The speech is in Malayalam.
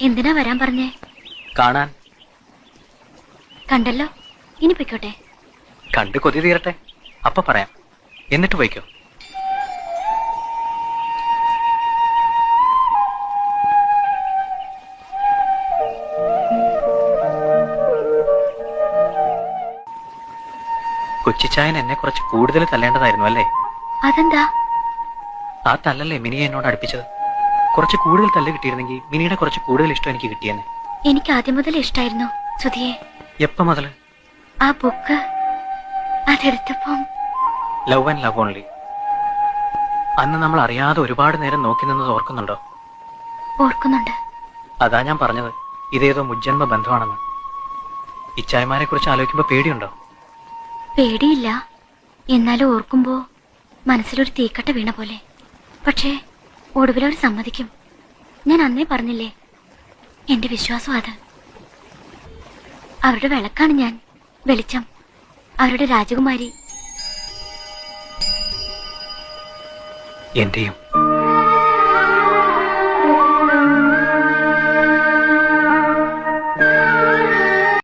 എന്തിനാ വരാൻ പറഞ്ഞേ? കാണാൻ. കണ്ടല്ലോ. ഇനി പൊയ്ക്കോട്ടെ. കണ്ട് കൊതി തീരട്ടെ. അപ്പൊ പറയാം. എന്നിട്ട് പോയിക്കോ. കൊച്ചിച്ചായൻ എന്നെ കുറച്ച് കൂടുതൽ തല്ലേണ്ടതായിരുന്നു അല്ലേ? അതെന്താ? ആ തല്ലല്ലേ മിനിയെ എന്നോട് അടുപ്പിച്ചത്? കുറച്ച് കൂടുതൽ തല്ല് കിട്ടിയിരുന്നെങ്കിൽ മിനിയുടെ കുറച്ച് കൂടുതൽ ഇഷ്ടം എനിക്ക് കിട്ടിയെന്ന് എനിക്ക് ആദ്യം മുതൽ ഇഷ്ടായിരുന്നു സുധിയെ. എപ്പ മുതൽ ആ ബുക്ക് അതെടുത്തപ്പം. ലവ് ആൻഡ് ലവ് ഓൺലി അന്ന് നമ്മൾ അറിയാതെ ഒരുപാട് നേരം നോക്കി നിന്നത് ഓർക്കുന്നുണ്ടോ? ഓർക്കുന്നുണ്ട്. അതാ ഞാൻ പറഞ്ഞത് ഇതേതോ മുജ്ജന്മ ബന്ധമാണെന്ന്. ഇച്ചായ്മാരെ കുറിച്ച് ആലോചിക്കുമ്പോ പേടിയുണ്ടോ? പേടിയില്ല. എന്നാലും ഓർക്കുമ്പോ മനസ്സിലൊരു തീക്കട്ട വീണ പോലെ. പക്ഷേ ഒടുവിലവർ സമ്മതിക്കും. ഞാൻ അന്നേ പറഞ്ഞില്ലേ? എന്റെ വിശ്വാസം അത്. അവരുടെ വിളക്കാണ് ഞാൻ. വെളിച്ചം. അവരുടെ രാജകുമാരി. എന്റെയും.